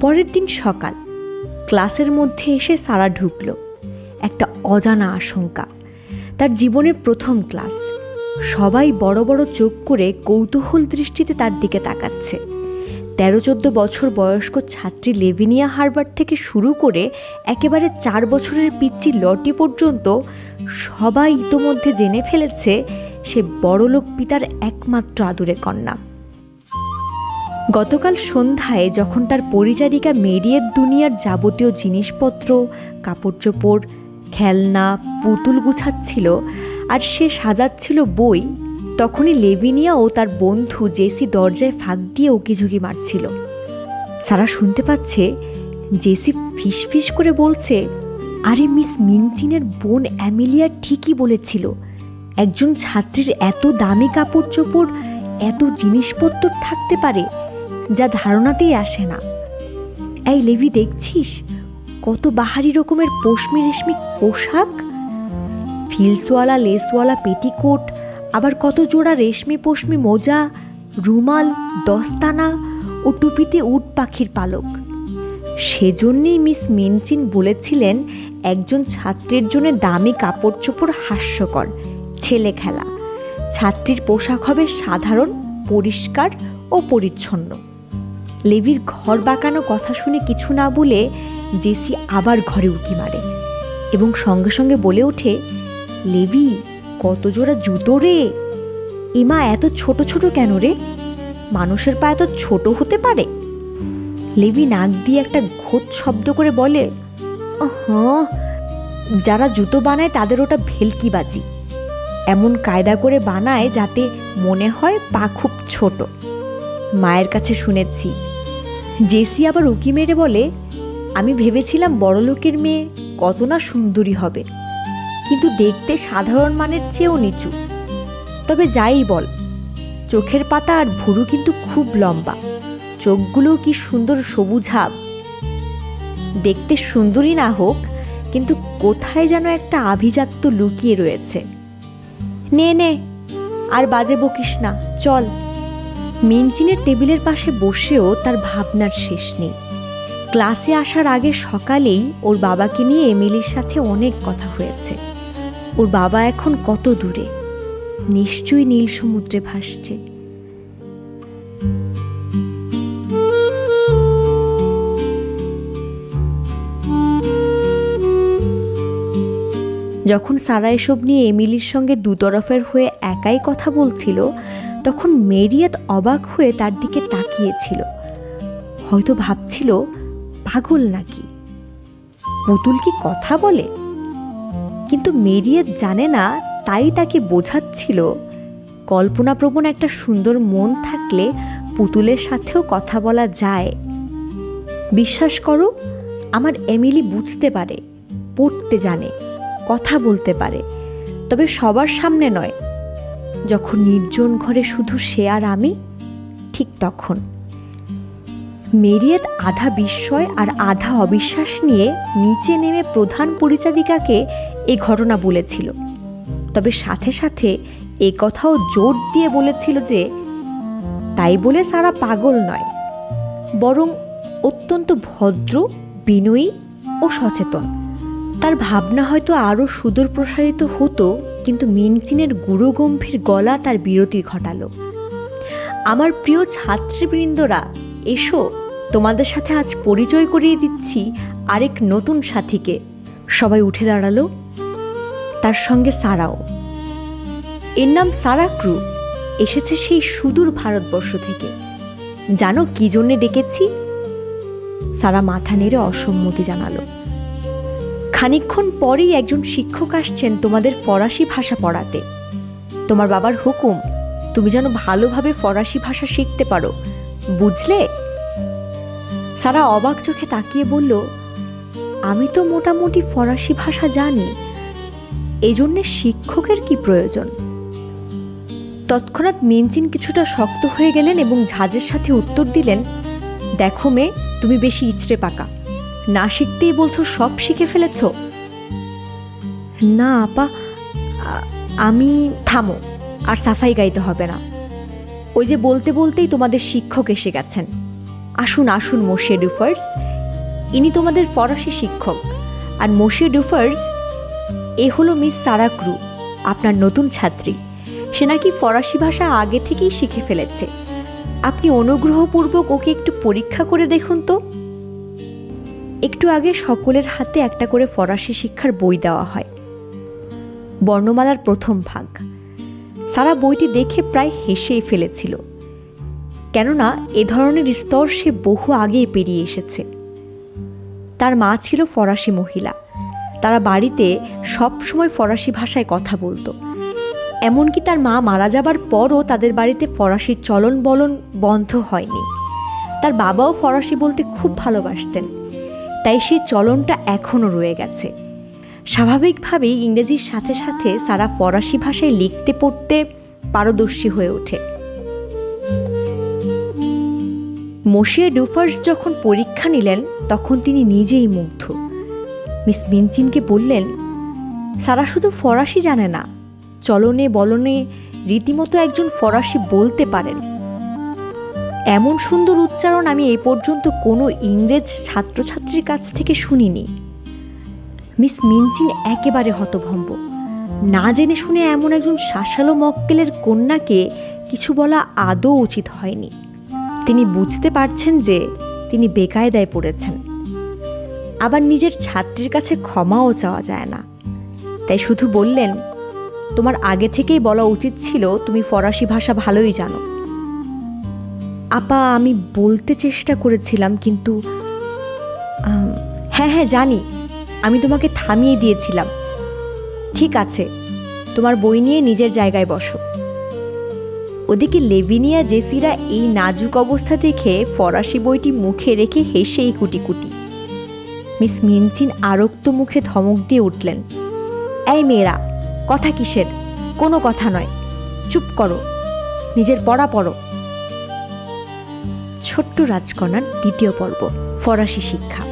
পরের দিন সকাল ক্লাসের মধ্যে এসে সারা ঢুকল। একটা অজানা আশঙ্কা। তার জীবনের প্রথম ক্লাস। সবাই বড় বড় চোখ করে কৌতূহল দৃষ্টিতে তার দিকে তাকাচ্ছে। তেরো চোদ্দ বছর বয়স্ক ছাত্রী লেভিনিয়া হারবার্ট থেকে শুরু করে একেবারে চার বছরের পিচ্চি লটি পর্যন্ত সবাই ইতোমধ্যে জেনে ফেলেছে, সে বড়লোক পিতার একমাত্র আদুরে কন্যা। গতকাল সন্ধ্যায় যখন তার পরিচারিকা মেরিয়ের দুনিয়ার যাবতীয় জিনিসপত্র কাপড় চোপড় খেলনা, পুতুল গুছাচ্ছিল আর সে সাজাচ্ছিল বই, তখনই লেভিনিয়া ও তার বন্ধু জেসি দরজায় ফাঁক দিয়ে উকিঝুঁকি মারছিল। সারা শুনতে পাচ্ছে জেসি ফিসফিস করে বলছে, আরে মিস মিনচিনের বোন অ্যামিলিয়া ঠিকই বলেছিল, একজন ছাত্রীর এত দামি কাপড় চোপড় এত জিনিসপত্র থাকতে পারে যা ধারণাতেই আসে না। এই লেভি দেখছিস? কত বাহারি রকমের পশমি রেশমি পোশাক? ফিলসওয়ালা, লেসওয়ালা পেটিকোট, আবার কত জোড়া রেশমি পশমি মোজা, রুমাল, দস্তানা ও টুপিতে উট পাখির পালক। সেজন্যই মিস মিনচিন বলেছিলেন একজন ছাত্রের জন্য দামি কাপড় চোপড় হাস্যকর, ছেলে খেলা। ছাত্রীর পোশাক হবে সাধারণ, পরিষ্কার ও পরিচ্ছন্ন। লেভির ঘর বাঁকানো কথা শুনে কিছু না বলে জেসি আবার ঘরে উকি মারে এবং সঙ্গে সঙ্গে বলে ওঠে, লেভি, কত জোড়া জুতো রে? এমা এত ছোট ছোট কেন রে? মানুষের পা এত ছোট হতে পারে? লেভি নাক দিয়ে একটা ঘোত শব্দ করে বলে হ্যাঁ যারা জুতো বানায় তাদের ওটা ভেলকিবাজি। এমন কায়দা করে বানায় যাতে মনে হয় পা খুব ছোট। মায়ের কাছে শুনেছি জেসি আবার উকি মেরে বলে, আমি ভেবেছিলাম বড়লোকের মেয়ে কত না সুন্দরী হবে, কিন্তু দেখতে সাধারণ মানের চেয়েও নিচু। তবে যাই বল, চোখের পাতা আর ভুরু কিন্তু খুব লম্বা চোখগুলো কি সুন্দর সবুজাভ দেখতে সুন্দরী না হোক, কিন্তু কোথায় যেন একটা আভিজাত্য লুকিয়ে রয়েছে। নে নে, আর বাজে বকিস না, চল। মিনচিনের টেবিলের পাশে বসেও তার ভাবনার শেষ নেই। ক্লাসে আসার আগে সকালেই ওর বাবাকে নিয়ে এমিলির সাথে অনেক কথা হয়েছে। ওর বাবা এখন কত দূরে? নিশ্চয়ই নীল সমুদ্রে ভাসছে। যখন সারা এসব নিয়ে এমিলির সঙ্গে দুতরফের হয়ে একাই কথা বলছিল তখন মেরিয়াত অবাক হয়ে তার দিকে তাকিয়েছিল। হয়তো ভাবছিল, পাগল নাকি? পুতুল কি কথা বলে? কিন্তু মেরিয়াত জানে না, তাই তাকে বোঝাচ্ছিল, কল্পনাপ্রবণ একটা সুন্দর মন থাকলে পুতুলের সাথেও কথা বলা যায়। বিশ্বাস করো, আমার এমিলি বুঝতে পারে, পড়তে জানে, কথা বলতে পারে, তবে সবার সামনে নয় যখন নির্জন ঘরে শুধু সে আর আমি, ঠিক তখন। মেরিয়েত আধা বিস্ময় আর আধা অবিশ্বাস নিয়ে নিচে নেমে প্রধান পরিচারিকাকে এ ঘটনা বলেছিল। তবে সাথে সাথে এ কথাও জোর দিয়ে বলেছিল যে, তাই বলে সারা পাগল নয়। বরং অত্যন্ত ভদ্র, বিনয়ী ও সচেতন। তার ভাবনা হয়তো আরও সুদূর প্রসারিত হতো কিন্তু মিনচিনের গুরুগম্ভীর গলা তার বিরতি ঘটালো। আমার প্রিয় ছাত্রীবৃন্দরা, এসো, তোমাদের সাথে আজ পরিচয় করিয়ে দিচ্ছি আরেক নতুন সাথীকে। সবাই উঠে দাঁড়াল। তার সঙ্গে সারাও। এর নাম সারা ক্রু। এসেছে সেই সুদূর ভারতবর্ষ থেকে। জানো কি জন্যে ডেকেছি? সারা মাথা নেড়ে অসম্মতি জানালো। খানিক্ষণ পরেই একজন শিক্ষক আসছেন তোমাদের ফরাসি ভাষা পড়াতে। তোমার বাবার হুকুম, তুমি যেন ভালোভাবে ফরাসি ভাষা শিখতে পারো, বুঝলে? সারা অবাক চোখে তাকিয়ে বলল, আমি তো মোটামুটি ফরাসি ভাষা জানি এই জন্যে শিক্ষকের কি প্রয়োজন? তৎক্ষণাৎ মিনচিন কিছুটা শক্ত হয়ে গেলেন এবং ঝাঁজের সাথে উত্তর দিলেন, দেখো মেয়ে, তুমি বেশি ইচড়ে পাকা। না শিখতেই বলছো, সব শিখে ফেলেছ? না, আপা আমি, থামো, আর সাফাই গাইতে হবে না। ওই যে বলতে বলতেই তোমাদের শিক্ষক এসে গেছেন। আসুন আসুন, মোশে ডুফার্স। ইনি তোমাদের ফরাসি শিক্ষক। আর মোশে ডুফার্স, এ হলো মিস সারাক্রু আপনার নতুন ছাত্রী। সে নাকি ফরাসি ভাষা আগে থেকেই শিখে ফেলেছে। আপনি অনুগ্রহপূর্বক ওকে একটু পরীক্ষা করে দেখুন তো। একটু আগে সকলের হাতে একটা করে ফরাসি শিক্ষার বই দেওয়া হয়। বর্ণমালার প্রথম ভাগ। সারা বইটি দেখে প্রায় হেসেই ফেলেছিল। কেননা এ ধরনের স্তর সে বহু আগেই পেরিয়ে এসেছে। তার মা ছিল ফরাসি মহিলা। তারা বাড়িতে সব সময় ফরাসি ভাষায় কথা বলতো। এমনকি তার মা মারা যাবার পরও তাদের বাড়িতে ফরাসির চলন বলন বন্ধ হয়নি। তার বাবাও ফরাসি বলতে খুব ভালোবাসতেন। তাই সেই চলনটা এখনও রয়ে গেছে। স্বাভাবিকভাবেই ইংরেজির সাথে সাথে সারা ফরাসি ভাষায় লিখতে পড়তে পারদর্শী হয়ে ওঠে। মশিয়ে ডুফার্স যখন পরীক্ষা নিলেন, তখন তিনি নিজেই মুগ্ধ। মিস মিনচিনকে বললেন, সারা শুধু ফরাসি জানে না, চলনে বলনে রীতিমতো একজন ফরাসি বলতে পারেন। এমন সুন্দর উচ্চারণ আমি এ পর্যন্ত কোনো ইংরেজ ছাত্রছাত্রীর কাছ থেকে শুনিনি। মিস মিনচিন একেবারে হতভম্ব। না জেনে শুনে এমন একজন শাসালো মক্কেলের কন্যাকে কিছু বলা আদৌ উচিত হয়নি। তিনি বুঝতে পারছেন যে তিনি বেকায়দায় পড়েছেন। আবার নিজের ছাত্রীর কাছে ক্ষমাও চাওয়া যায় না। তাই শুধু বললেন, তোমার আগে থেকেই বলা উচিত ছিল, তুমি ফরাসি ভাষা ভালোই জানো। আপা, আমি বলতে চেষ্টা করেছিলাম, কিন্তু হ্যাঁ হ্যাঁ জানি। আমি তোমাকে থামিয়ে দিয়েছিলাম। ঠিক আছে, তোমার বই নিয়ে নিজের জায়গায় বসো। ওদিকে লেবিনিয়া জেসিরা এই নাজুক অবস্থা দেখে ফরাসি বইটি মুখে রেখে হেসেই কুটি কুটি মিস মিনচিন আরক্ত মুখে ধমক দিয়ে উঠলেন। এই মেয়েরা, কথা কিসের? কোনো কথা নয়। চুপ করো। নিজের পড়া পড়ো। ছোট্ট রাজকন্যার দ্বিতীয় পর্ব ফরাসি শিক্ষা।